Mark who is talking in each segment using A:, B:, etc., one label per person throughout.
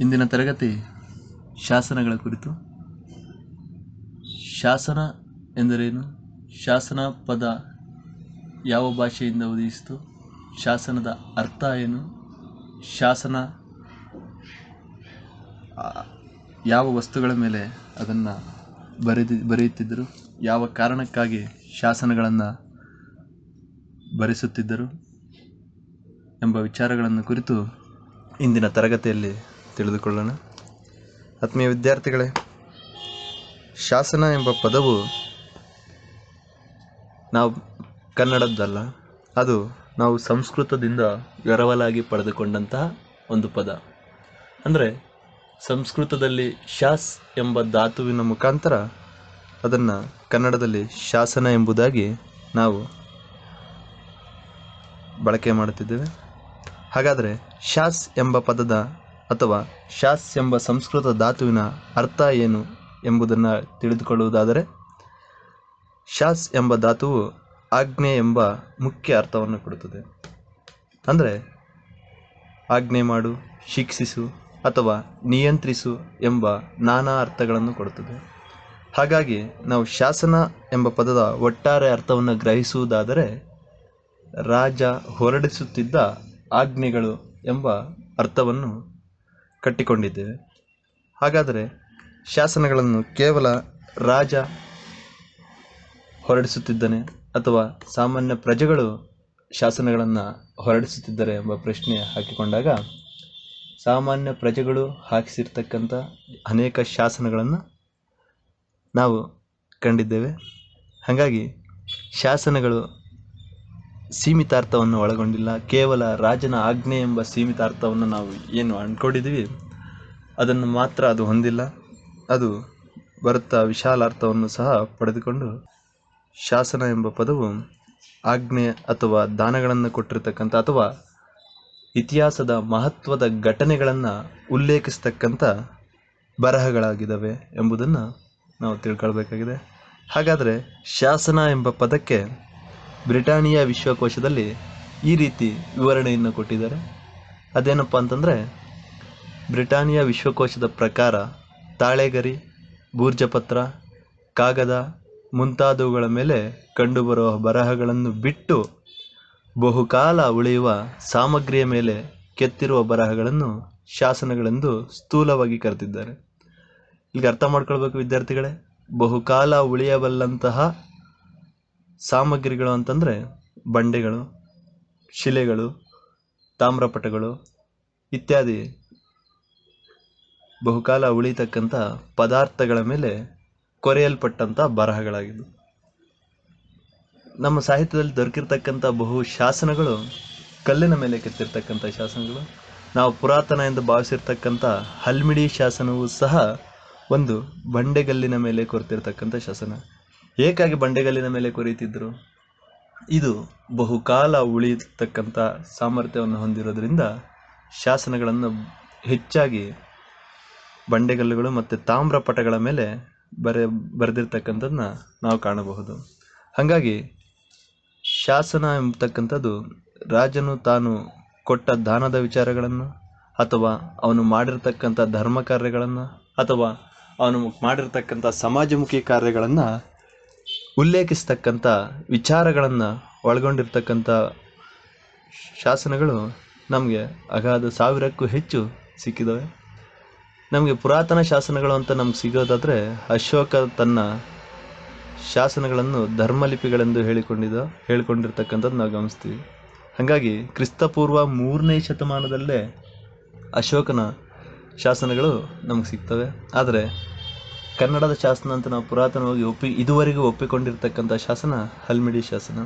A: ಇಂದಿನ ತರಗತಿ ಶಾಸನಗಳ ಕುರಿತು. ಶಾಸನ ಎಂದರೇನು? ಶಾಸನ ಪದ ಯಾವ ಭಾಷೆಯಿಂದ ಉದಯಿಸಿತು? ಶಾಸನದ ಅರ್ಥ ಏನು? ಶಾಸನ ಯಾವ ವಸ್ತುಗಳ ಮೇಲೆ ಅದನ್ನು ಬರೆದಿ, ಬರೆಯುತ್ತಿದ್ದರು? ಯಾವ ಕಾರಣಕ್ಕಾಗಿ ಶಾಸನಗಳನ್ನು ಬರೆಸುತ್ತಿದ್ದರು? ಎಂಬ ವಿಚಾರಗಳನ್ನು ಕುರಿತು ಇಂದಿನ ತರಗತಿಯಲ್ಲಿ ತಿಳಿದುಕೊಳ್ಳೋಣ. ಆತ್ಮೀಯ ವಿದ್ಯಾರ್ಥಿಗಳೇ, ಶಾಸನ ಎಂಬ ಪದವು ನಾವು ಕನ್ನಡದ್ದಲ್ಲ, ಅದು ನಾವು ಸಂಸ್ಕೃತದಿಂದ ಎರವಲಾಗಿ ಪಡೆದುಕೊಂಡಂತಹ ಒಂದು ಪದ. ಅಂದರೆ ಸಂಸ್ಕೃತದಲ್ಲಿ ಶಾಸ್ ಎಂಬ ಧಾತುವಿನ ಮುಖಾಂತರ ಅದನ್ನು ಕನ್ನಡದಲ್ಲಿ ಶಾಸನ ಎಂಬುದಾಗಿ ನಾವು ಬಳಕೆ ಮಾಡುತ್ತಿದ್ದೇವೆ. ಹಾಗಾದರೆ ಶಾಸ್ ಎಂಬ ಪದದ ಅಥವಾ ಶಾಸ್ ಎಂಬ ಸಂಸ್ಕೃತ ಧಾತುವಿನ ಅರ್ಥ ಏನು ಎಂಬುದನ್ನು ತಿಳಿದುಕೊಳ್ಳುವುದಾದರೆ, ಶಾಸ್ ಎಂಬ ಧಾತುವು ಆಜ್ಞೆ ಎಂಬ ಮುಖ್ಯ ಅರ್ಥವನ್ನು ಕೊಡುತ್ತದೆ. ಅಂದರೆ, ಆಜ್ಞೆ ಮಾಡು, ಶಿಕ್ಷಿಸು ಅಥವಾ ನಿಯಂತ್ರಿಸು ಎಂಬ ನಾನಾ ಅರ್ಥಗಳನ್ನು ಕೊಡುತ್ತದೆ. ಹಾಗಾಗಿ ನಾವು ಶಾಸನ ಎಂಬ ಪದದ ಒಟ್ಟಾರೆ ಅರ್ಥವನ್ನು ಗ್ರಹಿಸುವುದಾದರೆ, ರಾಜ ಹೊರಡಿಸುತ್ತಿದ್ದ ಆಜ್ಞೆಗಳು ಎಂಬ ಅರ್ಥವನ್ನು ಕಟ್ಟಿಕೊಂಡಿದ್ದೇವೆ. ಹಾಗಾದರೆ ಶಾಸನಗಳನ್ನು ಕೇವಲ ರಾಜ ಹೊರಡಿಸುತ್ತಿದ್ದಾನೆ ಅಥವಾ ಸಾಮಾನ್ಯ ಪ್ರಜೆಗಳು ಶಾಸನಗಳನ್ನು ಹೊರಡಿಸುತ್ತಿದ್ದಾರೆ ಎಂಬ ಪ್ರಶ್ನೆ ಹಾಕಿಕೊಂಡಾಗ ಸಾಮಾನ್ಯ ಪ್ರಜೆಗಳು ಹಾಕಿಸಿರ್ತಕ್ಕಂಥ ಅನೇಕ ಶಾಸನಗಳನ್ನು ನಾವು ಕಂಡಿದ್ದೇವೆ. ಹಾಗಾಗಿ ಶಾಸನಗಳು ಸೀಮಿತಾರ್ಥವನ್ನು ಒಳಗೊಂಡಿಲ್ಲ. ಕೇವಲ ರಾಜನ ಆಜ್ಞೆ ಎಂಬ ಸೀಮಿತಾರ್ಥವನ್ನು ನಾವು ಏನು ಅಂದ್ಕೊಂಡಿದ್ದೀವಿ ಅದನ್ನು ಮಾತ್ರ ಅದು ಹೊಂದಿಲ್ಲ. ಅದು ಬರುತ್ತಾ ವಿಶಾಲಾರ್ಥವನ್ನು ಸಹ ಪಡೆದುಕೊಂಡು ಶಾಸನ ಎಂಬ ಪದವು ಆಜ್ಞೆ ಅಥವಾ ದಾನಗಳನ್ನು ಕೊಟ್ಟಿರ್ತಕ್ಕಂಥ ಅಥವಾ ಇತಿಹಾಸದ ಮಹತ್ವದ ಘಟನೆಗಳನ್ನು ಉಲ್ಲೇಖಿಸ್ತಕ್ಕಂಥ ಬರಹಗಳಾಗಿದ್ದಾವೆ ಎಂಬುದನ್ನು ನಾವು ತಿಳ್ಕೊಳ್ಬೇಕಾಗಿದೆ. ಹಾಗಾದರೆ ಶಾಸನ ಎಂಬ ಪದಕ್ಕೆ ಬ್ರಿಟಾನಿಯಾ ವಿಶ್ವಕೋಶದಲ್ಲಿ ಈ ರೀತಿ ವಿವರಣೆಯನ್ನು ಕೊಟ್ಟಿದ್ದಾರೆ. ಅದೇನಪ್ಪ ಅಂತಂದರೆ, ಬ್ರಿಟಾನಿಯಾ ವಿಶ್ವಕೋಶದ ಪ್ರಕಾರ ತಾಳೆಗರಿ, ಬೂರ್ಜಪತ್ರ, ಕಾಗದ ಮುಂತಾದವುಗಳ ಮೇಲೆ ಕಂಡುಬರುವ ಬರಹಗಳನ್ನು ಬಿಟ್ಟು ಬಹುಕಾಲ ಉಳಿಯುವ ಸಾಮಗ್ರಿಯ ಮೇಲೆ ಕೆತ್ತಿರುವ ಬರಹಗಳನ್ನು ಶಾಸನಗಳೆಂದು ಸ್ಥೂಲವಾಗಿ ಕರೆದಿದ್ದಾರೆ. ಇಲ್ಲಿಗೆ ಅರ್ಥ ಮಾಡ್ಕೊಳ್ಬೇಕು ವಿದ್ಯಾರ್ಥಿಗಳೇ, ಬಹುಕಾಲ ಉಳಿಯಬಲ್ಲಂತಹ ಸಾಮಗ್ರಿಗಳು ಅಂತಂದರೆ ಬಂಡೆಗಳು, ಶಿಲೆಗಳು, ತಾಮ್ರಪಟಗಳು ಇತ್ಯಾದಿ. ಬಹುಕಾಲ ಉಳಿತಕ್ಕಂಥ ಪದಾರ್ಥಗಳ ಮೇಲೆ ಕೊರೆಯಲ್ಪಟ್ಟಂಥ ಬರಹಗಳಾಗಿದ್ದು. ನಮ್ಮ ಸಾಹಿತ್ಯದಲ್ಲಿ ದೊರಕಿರ್ತಕ್ಕಂಥ ಬಹು ಶಾಸನಗಳು, ಕಲ್ಲಿನ ಮೇಲೆ ಕೆತ್ತಿರ್ತಕ್ಕಂಥ ಶಾಸನಗಳು, ನಾವು ಪುರಾತನ ಎಂದು ಭಾವಿಸಿರ್ತಕ್ಕಂಥ ಹಲ್ಮಿಡಿ ಶಾಸನವು ಸಹ ಒಂದು ಬಂಡೆಗಲ್ಲಿನ ಮೇಲೆ ಕೊರೆತಿರ್ತಕ್ಕಂಥ ಶಾಸನ. ಏಕಾಗಿ ಬಂಡೆಗಲ್ಲಿನ ಮೇಲೆ ಕೊರೆಯುತ್ತಿದ್ದರು. ಇದು ಬಹುಕಾಲ ಉಳಿಯತಕ್ಕಂಥ ಸಾಮರ್ಥ್ಯವನ್ನು ಹೊಂದಿರೋದ್ರಿಂದ ಶಾಸನಗಳನ್ನು ಹೆಚ್ಚಾಗಿ ಬಂಡೆಗಲ್ಲುಗಳು ಮತ್ತು ತಾಮ್ರಪಟಗಳ ಮೇಲೆ ಬರೆ ಬರೆದಿರ್ತಕ್ಕಂಥದ್ದನ್ನ ನಾವು ಕಾಣಬಹುದು. ಹಾಗಾಗಿ ಶಾಸನ ಎಂಬತಕ್ಕಂಥದ್ದು ರಾಜನು ತಾನು ಕೊಟ್ಟ ದಾನದ ವಿಚಾರಗಳನ್ನು ಅಥವಾ ಅವನು ಮಾಡಿರ್ತಕ್ಕಂಥ ಧರ್ಮ ಕಾರ್ಯಗಳನ್ನು ಅಥವಾ ಅವನು ಮಾಡಿರ್ತಕ್ಕಂಥ ಸಮಾಜಮುಖಿ ಕಾರ್ಯಗಳನ್ನು ಉಲ್ಲೇಖಿಸ್ತಕ್ಕಂಥ ವಿಚಾರಗಳನ್ನು ಒಳಗೊಂಡಿರ್ತಕ್ಕಂಥ ಶಾಸನಗಳು ನಮಗೆ ಅಗಾಧ ಸಾವಿರಕ್ಕೂ ಹೆಚ್ಚು ಸಿಕ್ಕಿದ್ದಾವೆ ನಮಗೆ ಪುರಾತನ ಶಾಸನಗಳು ಅಂತ ನಮ್ಗೆ ಸಿಗೋದಾದರೆ ಅಶೋಕ ತನ್ನ ಶಾಸನಗಳನ್ನು ಧರ್ಮಲಿಪಿಗಳೆಂದು ಹೇಳಿಕೊಂಡಿದ್ದ, ಹೇಳಿಕೊಂಡಿರ್ತಕ್ಕಂಥದ್ದು ನಾವು ಗಮನಿಸ್ತೀವಿ. ಹಾಗಾಗಿ ಕ್ರಿಸ್ತಪೂರ್ವ ಮೂರನೇ ಶತಮಾನದಲ್ಲೇ ಅಶೋಕನ ಶಾಸನಗಳು ನಮಗೆ ಸಿಗ್ತವೆ. ಆದರೆ ಕನ್ನಡದ ಶಾಸನ ಅಂತ ನಾವು ಪುರಾತನವಾಗಿ ಒಪ್ಪಿ ಇದುವರೆಗೂ ಒಪ್ಪಿಕೊಂಡಿರ್ತಕ್ಕಂಥ ಶಾಸನ ಹಲ್ಮಿಡಿ ಶಾಸನ.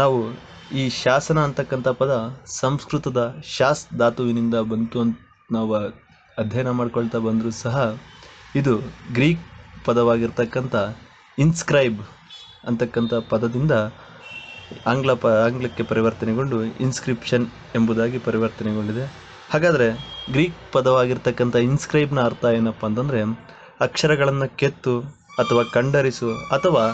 A: ನಾವು ಈ ಶಾಸನ ಅಂತಕ್ಕಂಥ ಪದ ಸಂಸ್ಕೃತದ ಶಾಸ್ ಧಾತುವಿನಿಂದ ಬಂತು ಅಂತ ನಾವು ಅಧ್ಯಯನ ಮಾಡ್ಕೊಳ್ತಾ ಬಂದರೂ ಸಹ ಇದು ಗ್ರೀಕ್ ಪದವಾಗಿರ್ತಕ್ಕಂಥ ಇನ್ಸ್ಕ್ರೈಬ್ ಅಂತಕ್ಕಂಥ ಪದದಿಂದ ಆಂಗ್ಲ ಪ ಆಂಗ್ಲಕ್ಕೆ ಪರಿವರ್ತನೆಗೊಂಡು ಇನ್ಸ್ಕ್ರಿಪ್ಷನ್ ಎಂಬುದಾಗಿ ಪರಿವರ್ತನೆಗೊಂಡಿದೆ. ಹಾಗಾದರೆ ಗ್ರೀಕ್ ಪದವಾಗಿರ್ತಕ್ಕಂಥ ಇನ್ಸ್ಕ್ರೈಬ್ನ ಅರ್ಥ ಏನಪ್ಪ ಅಂತಂದರೆ ಅಕ್ಷರಗಳನ್ನು ಕೆತ್ತು ಅಥವಾ ಕಂಡರಿಸು ಅಥವಾ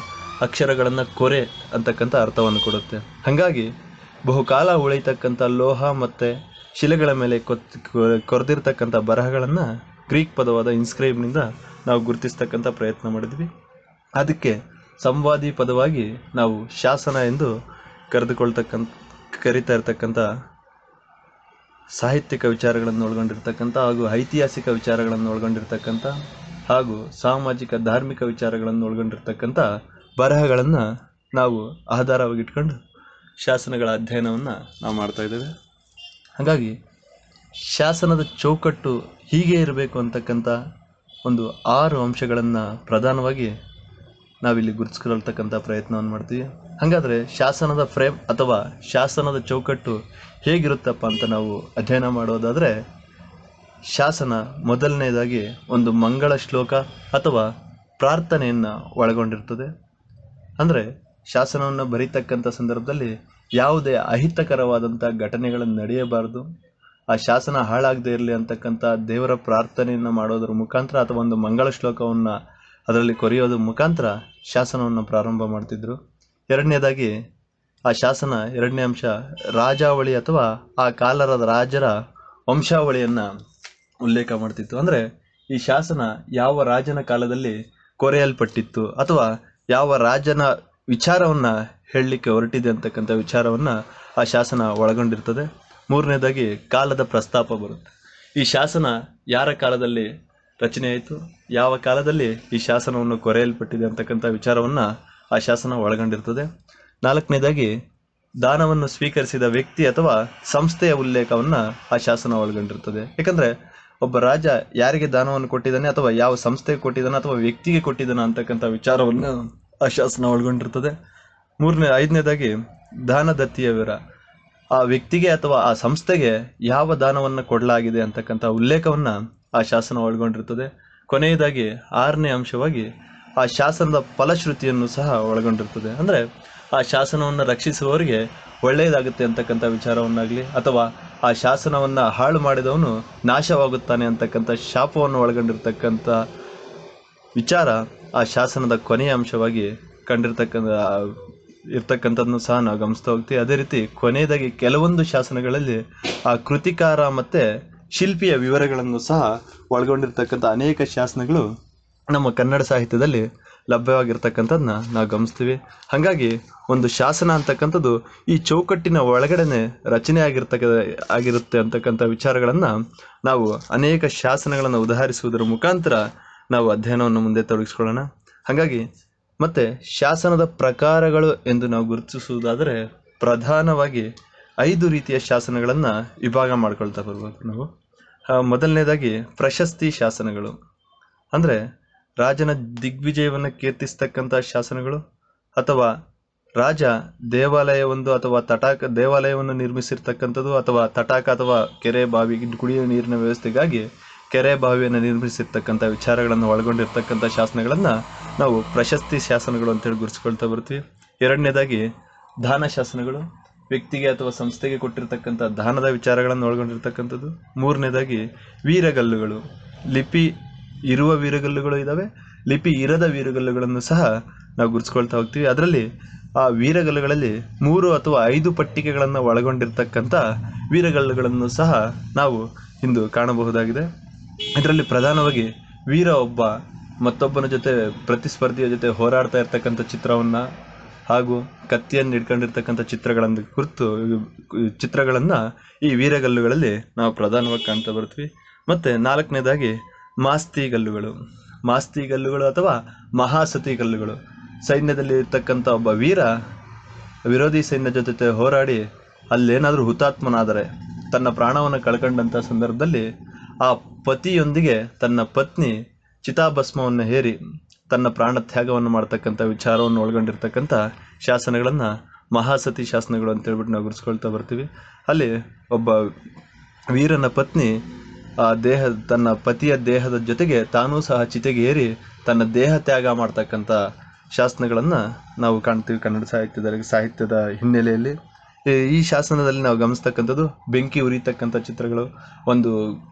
A: ಅಕ್ಷರಗಳನ್ನು ಕೊರೆ ಅಂತಕ್ಕಂಥ ಅರ್ಥವನ್ನು ಕೊಡುತ್ತೆ. ಹಾಗಾಗಿ ಬಹುಕಾಲ ಉಳಿತಕ್ಕಂಥ ಲೋಹ ಮತ್ತು ಶಿಲೆಗಳ ಮೇಲೆ ಕೊತ್, ಕೊರೆದಿರ್ತಕ್ಕಂಥ ಬರಹಗಳನ್ನು ಗ್ರೀಕ್ ಪದವಾದ ಇನ್ಸ್ಕ್ರೈಬ್ನಿಂದ ನಾವು ಗುರುತಿಸ್ತಕ್ಕಂಥ ಪ್ರಯತ್ನ ಮಾಡಿದ್ವಿ. ಅದಕ್ಕೆ ಸಂವಾದಿ ಪದವಾಗಿ ನಾವು ಶಾಸನ ಎಂದು ಕರೆದುಕೊಳ್ತಕ್ಕಂಥ ಕರಿತಾ ಇರತಕ್ಕಂಥ ಸಾಹಿತ್ಯಿಕ ವಿಚಾರಗಳನ್ನು ಒಳಗೊಂಡಿರ್ತಕ್ಕಂಥ ಹಾಗೂ ಐತಿಹಾಸಿಕ ವಿಚಾರಗಳನ್ನು ಒಳಗೊಂಡಿರ್ತಕ್ಕಂಥ ಹಾಗೂ ಸಾಮಾಜಿಕ ಧಾರ್ಮಿಕ ವಿಚಾರಗಳನ್ನು ಒಳಗೊಂಡಿರ್ತಕ್ಕಂಥ ಬರಹಗಳನ್ನು ನಾವು ಆಧಾರವಾಗಿ ಇಟ್ಕೊಂಡು ಶಾಸನಗಳ ಅಧ್ಯಯನವನ್ನು ನಾವು ಮಾಡ್ತಾ ಇದ್ದೇವೆ. ಹಾಗಾಗಿ ಶಾಸನದ ಚೌಕಟ್ಟು ಹೀಗೆ ಇರಬೇಕು ಅಂತಕ್ಕಂಥ ಒಂದು ಆರು ಅಂಶಗಳನ್ನು ಪ್ರಧಾನವಾಗಿ ನಾವಿಲ್ಲಿ ಗುರುತಿಸ್ಕೊಳ್ತಕ್ಕಂಥ ಪ್ರಯತ್ನವನ್ನು ಮಾಡ್ತೀವಿ. ಹಾಗಾದರೆ ಶಾಸನದ ಫ್ರೇಮ್ ಅಥವಾ ಶಾಸನದ ಚೌಕಟ್ಟು ಹೇಗಿರುತ್ತಪ್ಪ ಅಂತ ನಾವು ಅಧ್ಯಯನ ಮಾಡೋದಾದರೆ ಶಾಸನ ಮೊದಲನೆಯದಾಗಿ ಒಂದು ಮಂಗಳ ಶ್ಲೋಕ ಅಥವಾ ಪ್ರಾರ್ಥನೆಯನ್ನು ಒಳಗೊಂಡಿರ್ತದೆ. ಅಂದರೆ ಶಾಸನವನ್ನು ಬರೀತಕ್ಕಂಥ ಸಂದರ್ಭದಲ್ಲಿ ಯಾವುದೇ ಅಹಿತಕರವಾದಂಥ ಘಟನೆಗಳನ್ನು ನಡೆಯಬಾರದು. ಆ ಶಾಸನ ಹಾಳಾಗದೇ ಇರಲಿ ಅಂತಕ್ಕಂಥ ದೇವರ ಪ್ರಾರ್ಥನೆಯನ್ನು ಮಾಡೋದ್ರ ಮುಖಾಂತರ ಅಥವಾ ಒಂದು ಮಂಗಳ ಶ್ಲೋಕವನ್ನು ಅದರಲ್ಲಿ ಕೊರೆಯೋದ್ರ ಮುಖಾಂತರ ಶಾಸನವನ್ನು ಪ್ರಾರಂಭ ಮಾಡ್ತಿದ್ರು. ಎರಡನೇದಾಗಿ ಆ ಶಾಸನ ಎರಡನೇ ಅಂಶ ರಾಜಾವಳಿ ಅಥವಾ ಆ ಕಾಲರದ ರಾಜರ ವಂಶಾವಳಿಯನ್ನು ಉಲ್ಲೇಖ ಮಾಡ್ತಿತ್ತು. ಅಂದರೆ ಈ ಶಾಸನ ಯಾವ ರಾಜನ ಕಾಲದಲ್ಲಿ ಕೊರೆಯಲ್ಪಟ್ಟಿತ್ತು ಅಥವಾ ಯಾವ ರಾಜನ ವಿಚಾರವನ್ನು ಹೇಳಲಿಕ್ಕೆ ಹೊರಟಿದೆ ಅಂತಕ್ಕಂಥ ವಿಚಾರವನ್ನು ಆ ಶಾಸನ ಒಳಗೊಂಡಿರ್ತದೆ. ಮೂರನೇದಾಗಿ ಕಾಲದ ಪ್ರಸ್ತಾಪ ಬರುತ್ತೆ. ಈ ಶಾಸನ ಯಾರ ಕಾಲದಲ್ಲಿ ರಚನೆ ಆಯಿತು? ಯಾವ ಕಾಲದಲ್ಲಿ ಈ ಶಾಸನವನ್ನು ಕೊರೆಯಲ್ಪಟ್ಟಿದೆ ಅಂತಕ್ಕಂಥ ವಿಚಾರವನ್ನು ಆ ಶಾಸನ ಒಳಗೊಂಡಿರ್ತದೆ. ನಾಲ್ಕನೇದಾಗಿ ದಾನವನ್ನು ಸ್ವೀಕರಿಸಿದ ವ್ಯಕ್ತಿ ಅಥವಾ ಸಂಸ್ಥೆಯ ಉಲ್ಲೇಖವನ್ನು ಆ ಶಾಸನ ಒಳಗೊಂಡಿರ್ತದೆ ಯಾಕಂದ್ರೆ ಒಬ್ಬ ರಾಜ ಯಾರಿಗೆ ದಾನವನ್ನು ಕೊಟ್ಟಿದ್ದಾನೆ ಅಥವಾ ಯಾವ ಸಂಸ್ಥೆಗೆ ಕೊಟ್ಟಿದ್ದಾನೆ ಅಥವಾ ವ್ಯಕ್ತಿಗೆ ಕೊಟ್ಟಿದ್ದಾನೆ ಅಂತಕ್ಕಂಥ ವಿಚಾರವನ್ನು ಆ ಶಾಸನ ಒಳಗೊಂಡಿರ್ತದೆ ಮೂರನೇ, ಐದನೇದಾಗಿ ದಾನದತ್ತಿಯ ವಿವರ. ಆ ವ್ಯಕ್ತಿಗೆ ಅಥವಾ ಆ ಸಂಸ್ಥೆಗೆ ಯಾವ ದಾನವನ್ನು ಕೊಡಲಾಗಿದೆ ಅಂತಕ್ಕಂಥ ಉಲ್ಲೇಖವನ್ನು ಆ ಶಾಸನ ಒಳಗೊಂಡಿರ್ತದೆ ಕೊನೆಯದಾಗಿ ಆರನೇ ಅಂಶವಾಗಿ ಆ ಶಾಸನದ ಫಲಶ್ರುತಿಯನ್ನು ಸಹ ಒಳಗೊಂಡಿರ್ತದೆ ಅಂದರೆ ಆ ಶಾಸನವನ್ನು ರಕ್ಷಿಸುವವರಿಗೆ ಒಳ್ಳೆಯದಾಗುತ್ತೆ ಅಂತಕ್ಕಂಥ ವಿಚಾರವನ್ನಾಗಲಿ, ಅಥವಾ ಆ ಶಾಸನವನ್ನು ಹಾಳು ಮಾಡಿದವನು ನಾಶವಾಗುತ್ತಾನೆ ಅಂತಕ್ಕಂಥ ಶಾಪವನ್ನು ಒಳಗೊಂಡಿರ್ತಕ್ಕಂಥ ವಿಚಾರ ಆ ಶಾಸನದ ಕೊನೆಯ ಅಂಶವಾಗಿ ಕಂಡಿರ್ತಕ್ಕಂಥ ಇರ್ತಕ್ಕಂಥದ್ದನ್ನು ಸಹ ನಾವು ಗಮನಿಸ್ತಾ ಹೋಗ್ತೀವಿ. ಅದೇ ರೀತಿ ಕೊನೆಯದಾಗಿ ಕೆಲವೊಂದು ಶಾಸನಗಳಲ್ಲಿ ಆ ಕೃತಿಕಾರ ಮತ್ತು ಶಿಲ್ಪಿಯ ವಿವರಗಳನ್ನು ಸಹ ಒಳಗೊಂಡಿರ್ತಕ್ಕಂಥ ಅನೇಕ ಶಾಸನಗಳು ನಮ್ಮ ಕನ್ನಡ ಸಾಹಿತ್ಯದಲ್ಲಿ ಲಭ್ಯವಾಗಿರ್ತಕ್ಕಂಥದ್ದನ್ನ ನಾವು ಗಮನಿಸ್ತೀವಿ. ಹಾಗಾಗಿ ಒಂದು ಶಾಸನ ಅಂತಕ್ಕಂಥದ್ದು ಈ ಚೌಕಟ್ಟಿನ ಒಳಗಡೆನೆ ರಚನೆ ಆಗಿರ್ತಕ್ಕ, ಆಗಿರುತ್ತೆ ಅಂತಕ್ಕಂಥ ವಿಚಾರಗಳನ್ನು ನಾವು ಅನೇಕ ಶಾಸನಗಳನ್ನು ಉದಾಹರಿಸುವುದರ ಮುಖಾಂತರ ನಾವು ಅಧ್ಯಯನವನ್ನು ಮುಂದೆ ತೊಡಗಿಸ್ಕೊಳ್ಳೋಣ. ಹಾಗಾಗಿ ಮತ್ತೆ ಶಾಸನದ ಪ್ರಕಾರಗಳು ಎಂದು ನಾವು ಗುರುತಿಸುವುದಾದರೆ ಪ್ರಧಾನವಾಗಿ ಐದು ರೀತಿಯ ಶಾಸನಗಳನ್ನು ವಿಭಾಗ ಮಾಡ್ಕೊಳ್ತಾ ಬರ್ಬೋದು ನಾವು. ಮೊದಲನೇದಾಗಿ ಪ್ರಶಸ್ತಿ ಶಾಸನಗಳು. ಅಂದರೆ ರಾಜನ ದಿಗ್ವಿಜಯವನ್ನು ಕೀರ್ತಿಸ್ತಕ್ಕಂಥ ಶಾಸನಗಳು? ಅಥವಾ ರಾಜ ದೇವಾಲಯವೊಂದು ಅಥವಾ ತಟಾಕ, ದೇವಾಲಯವನ್ನು ನಿರ್ಮಿಸಿರ್ತಕ್ಕಂಥದ್ದು ಅಥವಾ ತಟಾಕ ಅಥವಾ ಕೆರೆ ಬಾವಿ, ಕುಡಿಯುವ ನೀರಿನ ವ್ಯವಸ್ಥೆಗಾಗಿ ಕೆರೆ ಬಾವಿಯನ್ನು ನಿರ್ಮಿಸಿರ್ತಕ್ಕಂಥ ವಿಚಾರಗಳನ್ನು ಒಳಗೊಂಡಿರ್ತಕ್ಕಂಥ ಶಾಸನಗಳನ್ನು ನಾವು ಪ್ರಶಸ್ತಿ ಶಾಸನಗಳು ಅಂತೇಳಿ ಗುರುತಿಸ್ಕೊಳ್ತಾ ಬರ್ತೀವಿ. ಎರಡನೇದಾಗಿ ದಾನ ಶಾಸನಗಳು, ವ್ಯಕ್ತಿಗೆ ಅಥವಾ ಸಂಸ್ಥೆಗೆ ಕೊಟ್ಟಿರ್ತಕ್ಕಂಥ ದಾನದ ವಿಚಾರಗಳನ್ನು ಒಳಗೊಂಡಿರ್ತಕ್ಕಂಥದ್ದು. ಮೂರನೇದಾಗಿ ವೀರಗಲ್ಲುಗಳು, ಲಿಪಿ ಇರುವ ವೀರಗಲ್ಲುಗಳು ಇದ್ದಾವೆ ಲಿಪಿ ಇರದ ವೀರಗಲ್ಲುಗಳನ್ನು ಸಹ ನಾವು ಗುರುತಿಸ್ಕೊಳ್ತಾ ಹೋಗ್ತೀವಿ. ಅದರಲ್ಲಿ ಆ ವೀರಗಲ್ಲುಗಳಲ್ಲಿ ಮೂರು ಅಥವಾ ಐದು ಪಟ್ಟಿಕೆಗಳನ್ನು ಒಳಗೊಂಡಿರ್ತಕ್ಕಂಥ ವೀರಗಲ್ಲುಗಳನ್ನು ಸಹ ನಾವು ಇಂದು ಕಾಣಬಹುದಾಗಿದೆ. ಇದರಲ್ಲಿ ಪ್ರಧಾನವಾಗಿ ವೀರ ಒಬ್ಬ ಮತ್ತೊಬ್ಬನ ಜೊತೆ ಪ್ರತಿಸ್ಪರ್ಧಿಯ ಜೊತೆ ಹೋರಾಡ್ತಾ ಇರ್ತಕ್ಕಂಥ ಚಿತ್ರವನ್ನು ಹಾಗೂ ಕತ್ತಿಯನ್ನು ಹಿಡ್ಕೊಂಡಿರ್ತಕ್ಕಂಥ ಚಿತ್ರಗಳನ್ನು ಕುರಿತು, ಚಿತ್ರಗಳನ್ನು ಈ ವೀರಗಲ್ಲುಗಳಲ್ಲಿ ನಾವು ಪ್ರಧಾನವಾಗಿ ಕಾಣ್ತಾ ಬರ್ತೀವಿ. ಮತ್ತು ನಾಲ್ಕನೇದಾಗಿ ಮಾಸ್ತಿ ಗಲ್ಲುಗಳು ಮಾಸ್ತಿ ಗಲ್ಲುಗಳು ಅಥವಾ ಮಹಾಸತಿ ಗಲ್ಲುಗಳು ಸೈನ್ಯದಲ್ಲಿ ಇರ್ತಕ್ಕಂಥ ಒಬ್ಬ ವೀರ ವಿರೋಧಿ ಸೈನ್ಯ ಜೊತೆ ಹೋರಾಡಿ ಅಲ್ಲೇನಾದರೂ ಹುತಾತ್ಮನಾದರೆ ತನ್ನ ಪ್ರಾಣವನ್ನು ಕಳ್ಕೊಂಡಂಥ ಸಂದರ್ಭದಲ್ಲಿ ಆ ಪತಿಯೊಂದಿಗೆ ತನ್ನ ಪತ್ನಿ ಚಿತಾಭಸ್ಮವನ್ನು ಹೇರಿ ತನ್ನ ಪ್ರಾಣ ತ್ಯಾಗವನ್ನು ಮಾಡ್ತಕ್ಕಂಥ ವಿಚಾರವನ್ನು ಒಳಗೊಂಡಿರ್ತಕ್ಕಂಥ ಶಾಸನಗಳನ್ನು ಮಹಾಸತಿ ಶಾಸನಗಳು ಅಂತ ಹೇಳ್ಬಿಟ್ಟು ನಾವು ಗುರುಸ್ಕೊಳ್ತಾ ಬರ್ತೀವಿ. ಅಲ್ಲಿ ಒಬ್ಬ ವೀರನ ಪತ್ನಿ ಆ ದೇಹ, ತನ್ನ ಪತಿಯ ದೇಹದ ಜೊತೆಗೆ ತಾನೂ ಸಹ ಚಿತೆಗೆ ಏರಿ ತನ್ನ ದೇಹ ತ್ಯಾಗ ಮಾಡ್ತಕ್ಕಂಥ ಶಾಸನಗಳನ್ನು ನಾವು ಕಾಣ್ತೀವಿ ಕನ್ನಡ ಸಾಹಿತ್ಯದ ಸಾಹಿತ್ಯದ ಹಿನ್ನೆಲೆಯಲ್ಲಿ. ಈ- ಈ ಶಾಸನದಲ್ಲಿ ನಾವು ಗಮನಿಸ್ತಕ್ಕಂಥದ್ದು ಬೆಂಕಿ ಉರಿತಕ್ಕಂಥ ಚಿತ್ರಗಳು, ಒಂದು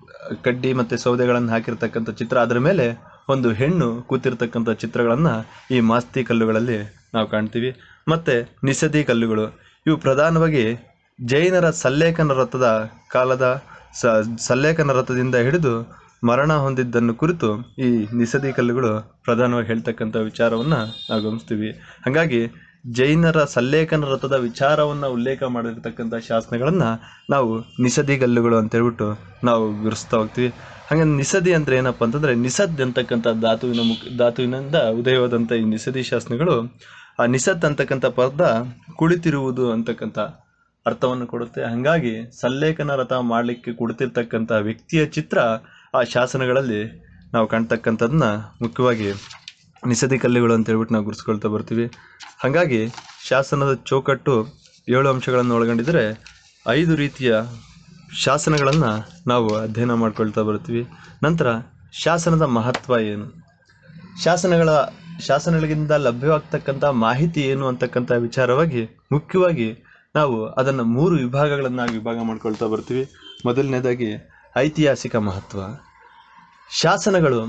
A: ಕಡ್ಡಿ ಮತ್ತು ಸೌದೆಗಳನ್ನು ಹಾಕಿರ್ತಕ್ಕಂಥ ಚಿತ್ರ, ಅದರ ಮೇಲೆ ಒಂದು ಹೆಣ್ಣು ಕೂತಿರ್ತಕ್ಕಂಥ ಚಿತ್ರಗಳನ್ನು ಈ ಮಾಸ್ತಿ ಕಲ್ಲುಗಳಲ್ಲಿ ನಾವು ಕಾಣ್ತೀವಿ. ಮತ್ತು ನಿಸದಿ ಕಲ್ಲುಗಳು, ಇವು ಪ್ರಧಾನವಾಗಿ ಜೈನರ ಸಲ್ಲೇಖನ ರಥದ ಕಾಲದ ಸ, ಸಲ್ಲೇಖನ ರಥದಿಂದ ಹಿಡಿದು ಮರಣ ಹೊಂದಿದ್ದನ್ನು ಕುರಿತು ಈ ನಿಸದಿ ಕಲ್ಲುಗಳು ಪ್ರಧಾನವಾಗಿ ಹೇಳ್ತಕ್ಕಂಥ ವಿಚಾರವನ್ನು ನಾವು ಗಮನಿಸ್ತೀವಿ. ಹಾಗಾಗಿ ಜೈನರ ಸಲ್ಲೇಖನ ರಥದ ವಿಚಾರವನ್ನು ಉಲ್ಲೇಖ ಮಾಡಿರ್ತಕ್ಕಂಥ ಶಾಸನಗಳನ್ನು ನಾವು ನಿಸದಿ ಕಲ್ಲುಗಳು ಅಂತ ಹೇಳ್ಬಿಟ್ಟು ನಾವು ಗುರುಸ್ತಾ ಹೋಗ್ತೀವಿ. ಹಾಗೆ ನಿಸದಿ ಅಂದ್ರೆ ಏನಪ್ಪ ಅಂತಂದ್ರೆ ನಿಸದ್ ಅಂತಕ್ಕಂಥ ಧಾತುವಿನ ಮುಖ, ಧಾತುವಿನಿಂದ ಉದಯವಾದಂಥ ಈ ನಿಸದಿ ಶಾಸನಗಳು ಆ ನಿಸದ್ ಅಂತಕ್ಕಂಥ ಪದ ಕುಳಿತಿರುವುದು ಅಂತಕ್ಕಂಥ ಅರ್ಥವನ್ನು ಕೊಡುತ್ತೆ. ಹಾಗಾಗಿ ಸಲ್ಲೇಖನ ರಥ ಮಾಡಲಿಕ್ಕೆ ಕೊಡ್ತಿರ್ತಕ್ಕಂಥ ವ್ಯಕ್ತಿಯ ಚಿತ್ರ ಆ ಶಾಸನಗಳಲ್ಲಿ ನಾವು ಕಾಣ್ತಕ್ಕಂಥದನ್ನ ಮುಖ್ಯವಾಗಿ ನಿಸದಿ ಕಲ್ಲುಗಳು ಅಂತ ಹೇಳ್ಬಿಟ್ಟು ನಾವು ಗುರುಸ್ಕೊಳ್ತಾ ಬರ್ತೀವಿ. ಹಾಗಾಗಿ ಶಾಸನದ ಚೌಕಟ್ಟು ಏಳು ಅಂಶಗಳನ್ನು ಒಳಗೊಂಡಿದ್ದರೆ ಐದು ರೀತಿಯ ಶಾಸನಗಳನ್ನು ನಾವು ಅಧ್ಯಯನ ಮಾಡ್ಕೊಳ್ತಾ ಬರ್ತೀವಿ. ನಂತರ ಶಾಸನದ ಮಹತ್ವ ಏನು? ಶಾಸನಗಳ, ಶಾಸನಗಳಿಗಿಂತ ಲಭ್ಯವಾಗ್ತಕ್ಕಂಥ ಮಾಹಿತಿ ಏನು ಅಂತಕ್ಕಂಥ ವಿಚಾರವಾಗಿ ಮುಖ್ಯವಾಗಿ ನಾವು ಅದನ್ನು ಮೂರು ವಿಭಾಗಗಳನ್ನಾಗಿ ವಿಭಾಗ ಮಾಡ್ಕೊಳ್ತಾ ಬರ್ತೀವಿ. ಮೊದಲನೇದಾಗಿ ಐತಿಹಾಸಿಕ ಮಹತ್ವ. ಶಾಸನಗಳು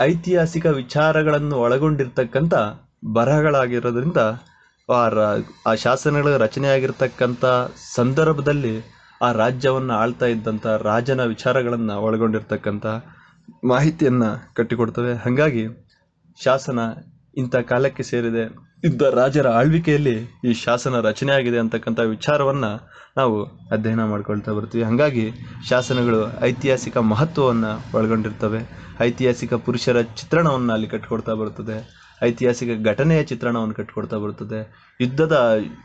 A: ಐತಿಹಾಸಿಕ ವಿಚಾರಗಳನ್ನು ಒಳಗೊಂಡಿರ್ತಕ್ಕಂಥ ಬರಹಗಳಾಗಿರೋದ್ರಿಂದ ಆ ಆ ಶಾಸನಗಳ ರಚನೆಯಾಗಿರ್ತಕ್ಕಂಥ ಸಂದರ್ಭದಲ್ಲಿ ಆ ರಾಜ್ಯವನ್ನು ಆಳ್ತಾ ಇದ್ದಂಥ ರಾಜನ ವಿಚಾರಗಳನ್ನು ಒಳಗೊಂಡಿರ್ತಕ್ಕಂಥ ಮಾಹಿತಿಯನ್ನು ಕಟ್ಟಿಕೊಡ್ತವೆ. ಹಾಗಾಗಿ ಶಾಸನ ಇಂಥ ಕಾಲಕ್ಕೆ ಸೇರಿದೆ. ಇದ್ದ ರಾಜರ ಆಳ್ವಿಕೆಯಲ್ಲಿ ಈ ಶಾಸನ ರಚನೆಯಾಗಿದೆ ಅಂತಕ್ಕಂಥ ವಿಚಾರವನ್ನು ನಾವು ಅಧ್ಯಯನ ಮಾಡ್ಕೊಳ್ತಾ ಬರ್ತೀವಿ. ಹಾಗಾಗಿ ಶಾಸನಗಳು ಐತಿಹಾಸಿಕ ಮಹತ್ವವನ್ನು ಒಳಗೊಂಡಿರ್ತವೆ. ಐತಿಹಾಸಿಕ ಪುರುಷರ ಚಿತ್ರಣವನ್ನು ಅಲ್ಲಿ ಕಟ್ಕೊಡ್ತಾ ಬರ್ತದೆ. ಐತಿಹಾಸಿಕ ಘಟನೆಯ ಚಿತ್ರಣವನ್ನು ಕಟ್ಟಿಕೊಡ್ತಾ ಬರ್ತದೆ. ಯುದ್ಧದ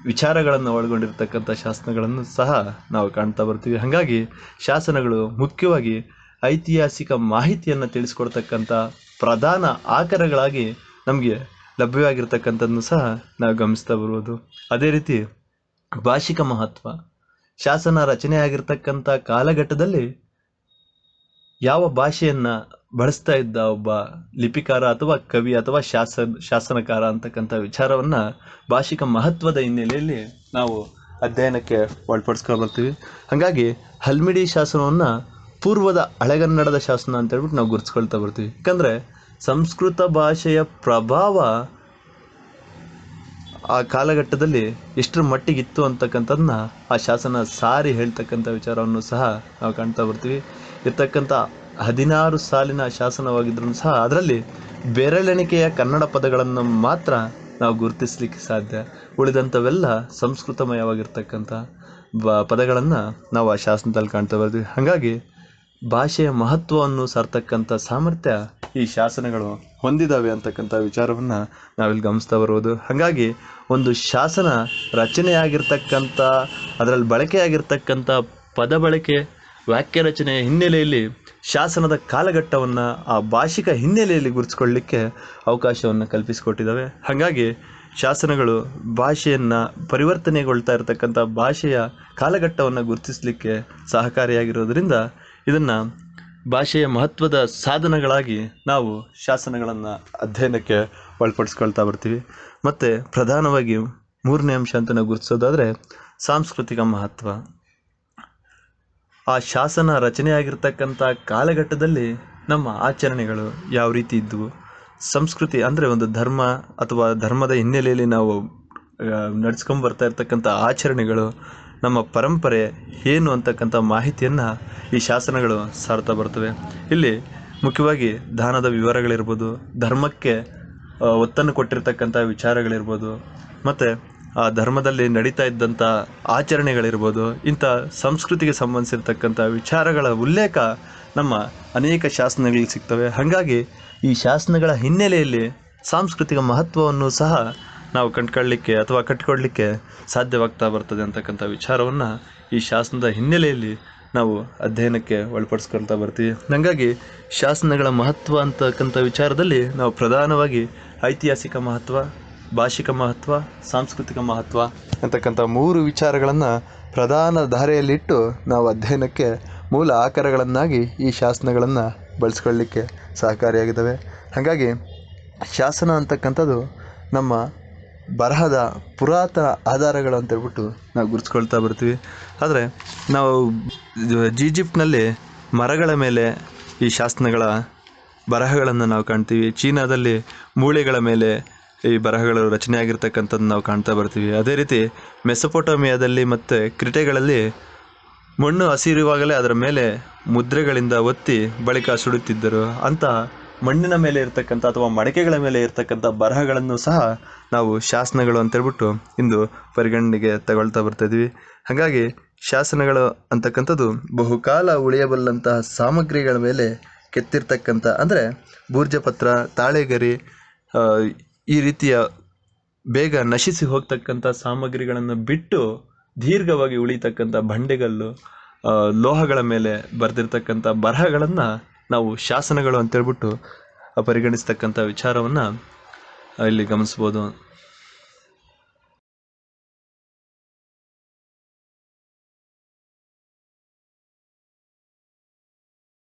A: ವಿಚಾರಗಳನ್ನು ಒಳಗೊಂಡಿರ್ತಕ್ಕಂಥ ಶಾಸನಗಳನ್ನು ಸಹ ನಾವು ಕಾಣ್ತಾ ಬರ್ತೀವಿ. ಹಾಗಾಗಿ ಶಾಸನಗಳು ಮುಖ್ಯವಾಗಿ ಐತಿಹಾಸಿಕ ಮಾಹಿತಿಯನ್ನು ತಿಳಿಸ್ಕೊಡ್ತಕ್ಕಂಥ ಪ್ರಧಾನ ಆಕರಗಳಾಗಿ ನಮಗೆ ಲಭ್ಯವಾಗಿರ್ತಕ್ಕಂಥದ್ದನ್ನು ಸಹ ನಾವು ಗಮನಿಸ್ತಾ ಬರುವುದು. ಅದೇ ರೀತಿ ಭಾಷಿಕ ಮಹತ್ವ, ಶಾಸನ ರಚನೆಯಾಗಿರ್ತಕ್ಕಂಥ ಕಾಲಘಟ್ಟದಲ್ಲಿ ಯಾವ ಭಾಷೆಯನ್ನ ಬಳಸ್ತಾ ಇದ್ದ ಒಬ್ಬ ಲಿಪಿಕಾರ ಅಥವಾ ಕವಿ ಅಥವಾ ಶಾಸನ ಶಾಸನಕಾರ ಅಂತಕ್ಕಂಥ ವಿಚಾರವನ್ನ ಭಾಷಿಕ ಮಹತ್ವದ ಹಿನ್ನೆಲೆಯಲ್ಲಿ ನಾವು ಅಧ್ಯಯನಕ್ಕೆ ಒಳಪಡಿಸ್ಕೊಂಡು ಬರ್ತೀವಿ ಹಾಗಾಗಿ ಹಲ್ಮಿಡಿ ಶಾಸನವನ್ನು ಪೂರ್ವದ ಹಳೆಗನ್ನಡದ ಶಾಸನ ಅಂತ ಹೇಳ್ಬಿಟ್ಟು ನಾವು ಗುರುತಿಸ್ಕೊಳ್ತಾ ಬರ್ತೀವಿ. ಯಾಕಂದರೆ ಸಂಸ್ಕೃತ ಭಾಷೆಯ ಪ್ರಭಾವ ಆ ಕಾಲಘಟ್ಟದಲ್ಲಿ ಎಷ್ಟರ ಮಟ್ಟಿಗಿತ್ತು ಅಂತಕ್ಕಂಥದ್ದನ್ನ ಆ ಶಾಸನ ಸಾರಿ ಹೇಳ್ತಕ್ಕಂಥ ವಿಚಾರವನ್ನು ಸಹ ನಾವು ಕಾಣ್ತಾ ಬರ್ತೀವಿ. ಇರ್ತಕ್ಕಂಥ ಹದಿನಾರು ಸಾಲಿನ ಶಾಸನವಾಗಿದ್ರೂ ಸಹ ಅದರಲ್ಲಿ ಬೆರಳೆಣಿಕೆಯ ಕನ್ನಡ ಪದಗಳನ್ನು ಮಾತ್ರ ನಾವು ಗುರುತಿಸ್ಲಿಕ್ಕೆ ಸಾಧ್ಯ. ಉಳಿದಂಥವೆಲ್ಲ ಸಂಸ್ಕೃತಮಯವಾಗಿರ್ತಕ್ಕಂಥ ಬ ಪದಗಳನ್ನು ನಾವು ಆ ಶಾಸನದಲ್ಲಿ ಕಾಣ್ತಾ ಬರ್ತೀವಿ. ಹಾಗಾಗಿ ಭಾಷೆಯ ಮಹತ್ವವನ್ನು ಸಾರ್ತಕ್ಕಂಥ ಸಾಮರ್ಥ್ಯ ಈ ಶಾಸನಗಳು ಹೊಂದಿದ್ದಾವೆ ಅಂತಕ್ಕಂಥ ವಿಚಾರವನ್ನು ನಾವಿಲ್ಲಿ ಗಮನಿಸ್ತಾ ಬರ್ಬೋದು ಹಾಗಾಗಿ ಒಂದು ಶಾಸನ ರಚನೆಯಾಗಿರ್ತಕ್ಕಂಥ, ಅದರಲ್ಲಿ ಬಳಕೆಯಾಗಿರ್ತಕ್ಕಂಥ ಪದ ಬಳಕೆ, ವಾಕ್ಯ ರಚನೆಯ ಹಿನ್ನೆಲೆಯಲ್ಲಿ ಶಾಸನದ ಕಾಲಘಟ್ಟವನ್ನು ಆ ಭಾಷಿಕ ಹಿನ್ನೆಲೆಯಲ್ಲಿ ಗುರುತಿಸ್ಕೊಳ್ಳಿಕ್ಕೆ ಅವಕಾಶವನ್ನು ಕಲ್ಪಿಸಿಕೊಟ್ಟಿದ್ದಾವೆ ಹಾಗಾಗಿ ಶಾಸನಗಳು ಭಾಷೆಯನ್ನು ಪರಿವರ್ತನೆಗೊಳ್ತಾ ಇರತಕ್ಕಂಥ ಭಾಷೆಯ ಕಾಲಘಟ್ಟವನ್ನು ಗುರುತಿಸಲಿಕ್ಕೆ ಸಹಕಾರಿಯಾಗಿರೋದರಿಂದ ಇದನ್ನು ಭಾಷೆಯ ಮಹತ್ವದ ಸಾಧನಗಳಾಗಿ ನಾವು ಶಾಸನಗಳನ್ನು ಅಧ್ಯಯನಕ್ಕೆ ಒಳಪಡಿಸ್ಕೊಳ್ತಾ ಬರ್ತೀವಿ. ಮತ್ತು ಪ್ರಧಾನವಾಗಿ ಮೂರನೇ ಅಂಶ ಅಂತ ನಾವು ಗುರುತಿಸೋದಾದರೆ ಸಾಂಸ್ಕೃತಿಕ ಮಹತ್ವ. ಆ ಶಾಸನ ರಚನೆಯಾಗಿರ್ತಕ್ಕಂಥ ಕಾಲಘಟ್ಟದಲ್ಲಿ ನಮ್ಮ ಆಚರಣೆಗಳು ಯಾವ ರೀತಿ ಇದ್ದವು ಸಂಸ್ಕೃತಿ ಅಂದರೆ ಒಂದು ಧರ್ಮ ಅಥವಾ ಧರ್ಮದ ಹಿನ್ನೆಲೆಯಲ್ಲಿ ನಾವು ನಡ್ಸ್ಕೊಂಡು ಬರ್ತಾ ಇರ್ತಕ್ಕಂಥ ಆಚರಣೆಗಳು ನಮ್ಮ ಪರಂಪರೆ ಏನು ಅಂತಕ್ಕಂಥ ಮಾಹಿತಿಯನ್ನು ಈ ಶಾಸನಗಳು ಸಾರ್ತಾ ಬರ್ತವೆ ಇಲ್ಲಿ ಮುಖ್ಯವಾಗಿ ದಾನದ ವಿವರಗಳಿರ್ಬೋದು, ಧರ್ಮಕ್ಕೆ ಒತ್ತನ್ನು ಕೊಟ್ಟಿರ್ತಕ್ಕಂಥ ವಿಚಾರಗಳಿರ್ಬೋದು, ಮತ್ತು ಆ ಧರ್ಮದಲ್ಲಿ ನಡೀತಾ ಇದ್ದಂಥ ಆಚರಣೆಗಳಿರ್ಬೋದು, ಇಂಥ ಸಂಸ್ಕೃತಿಗೆ ಸಂಬಂಧಿಸಿರ್ತಕ್ಕಂಥ ವಿಚಾರಗಳ ಉಲ್ಲೇಖ ನಮ್ಮ ಅನೇಕ ಶಾಸನಗಳಿಗೆ ಸಿಗ್ತವೆ. ಹಾಗಾಗಿ ಈ ಶಾಸನಗಳ ಹಿನ್ನೆಲೆಯಲ್ಲಿ ಸಾಂಸ್ಕೃತಿಕ ಮಹತ್ವವನ್ನು ಸಹ ನಾವು ಕಂಡುಕೊಳ್ಳಲಿಕ್ಕೆ ಅಥವಾ ಕಟ್ಟಿಕೊಡ್ಲಿಕ್ಕೆ ಸಾಧ್ಯವಾಗ್ತಾ ಬರ್ತದೆ ಅಂತಕ್ಕಂಥ ವಿಚಾರವನ್ನು ಈ ಶಾಸನದ ಹಿನ್ನೆಲೆಯಲ್ಲಿ ನಾವು ಅಧ್ಯಯನಕ್ಕೆ ಒಳಪಡಿಸ್ಕೊಳ್ತಾ ಬರ್ತೀವಿ. ಹಾಗಾಗಿ ಶಾಸನಗಳ ಮಹತ್ವ ಅಂತಕ್ಕಂಥ ವಿಚಾರದಲ್ಲಿ ನಾವು ಪ್ರಧಾನವಾಗಿ ಐತಿಹಾಸಿಕ ಮಹತ್ವ, ಭಾಷಿಕ ಮಹತ್ವ, ಸಾಂಸ್ಕೃತಿಕ ಮಹತ್ವ ಅಂತಕ್ಕಂಥ ಮೂರು ವಿಚಾರಗಳನ್ನು ಪ್ರಧಾನ ಧಾರೆಯಲ್ಲಿಟ್ಟು ನಾವು ಅಧ್ಯಯನಕ್ಕೆ ಮೂಲ ಆಕಾರಗಳನ್ನಾಗಿ ಈ ಶಾಸನಗಳನ್ನು ಬಳಸ್ಕೊಳ್ಳಿಕ್ಕೆ ಸಹಕಾರಿಯಾಗಿದ್ದಾವೆ ಹಾಗಾಗಿ ಶಾಸನ ಅಂತಕ್ಕಂಥದ್ದು ನಮ್ಮ ಬರಹದ ಪುರಾತನ ಆಧಾರಗಳು ಅಂತ ಹೇಳ್ಬಿಟ್ಟು ನಾವು ಗುರುತಿಸ್ಕೊಳ್ತಾ ಬರ್ತೀವಿ. ಆದರೆ ನಾವು ಈಜಿಪ್ಟ್ನಲ್ಲಿ ಮರಗಳ ಮೇಲೆ ಈ ಶಾಸನಗಳ ಬರಹಗಳನ್ನು ನಾವು ಕಾಣ್ತೀವಿ. ಚೀನಾದಲ್ಲಿ ಮೂಳೆಗಳ ಮೇಲೆ ಈ ಬರಹಗಳು ರಚನೆ ಆಗಿರ್ತಕ್ಕಂಥದ್ದು ನಾವು ಕಾಣ್ತಾ ಬರ್ತೀವಿ. ಅದೇ ರೀತಿ ಮೆಸೊಪೊಟೋಮಿಯಾದಲ್ಲಿ ಮತ್ತು ಕ್ರಿಟೆಗಳಲ್ಲಿ ಮಣ್ಣು ಹಸಿರುವಾಗಲೇ ಅದರ ಮೇಲೆ ಮುದ್ರೆಗಳಿಂದ ಒತ್ತಿ ಬಳಿಕ ಸುಡುತ್ತಿದ್ದರು. ಅಂತ ಮಣ್ಣಿನ ಮೇಲೆ ಇರತಕ್ಕಂಥ ಅಥವಾ ಮಡಕೆಗಳ ಮೇಲೆ ಇರತಕ್ಕಂಥ ಬರಹಗಳನ್ನು ಸಹ ನಾವು ಶಾಸನಗಳು ಅಂತೇಳ್ಬಿಟ್ಟು ಇಂದು ಪರಿಗಣನೆಗೆ ತಗೊಳ್ತಾ ಬರ್ತಾ ಇದ್ದೀವಿ ಹಾಗಾಗಿ ಶಾಸನಗಳು ಅಂತಕ್ಕಂಥದ್ದು ಬಹುಕಾಲ ಉಳಿಯಬಲ್ಲಂತಹ ಸಾಮಗ್ರಿಗಳ ಮೇಲೆ ಕೆತ್ತಿರ್ತಕ್ಕಂಥ, ಅಂದರೆ ಬೂರ್ಜಪತ್ರ, ತಾಳೆಗರಿ ಈ ರೀತಿಯ ಬೇಗ ನಶಿಸಿ ಹೋಗ್ತಕ್ಕಂಥ ಸಾಮಗ್ರಿಗಳನ್ನು ಬಿಟ್ಟು ದೀರ್ಘವಾಗಿ ಉಳಿತಕ್ಕಂಥ ಬಂಡೆಗಲ್ಲು ಲೋಹಗಳ ಮೇಲೆ ಬರೆದಿರ್ತಕ್ಕಂಥ ಬರಹಗಳನ್ನು ನಾವು ಶಾಸನಗಳು ಅಂತೇಳ್ಬಿಟ್ಟು ಪರಿಗಣಿಸ್ತಕ್ಕಂಥ ವಿಚಾರವನ್ನು ಇಲ್ಲಿ ಗಮನಿಸ್ಬೋದು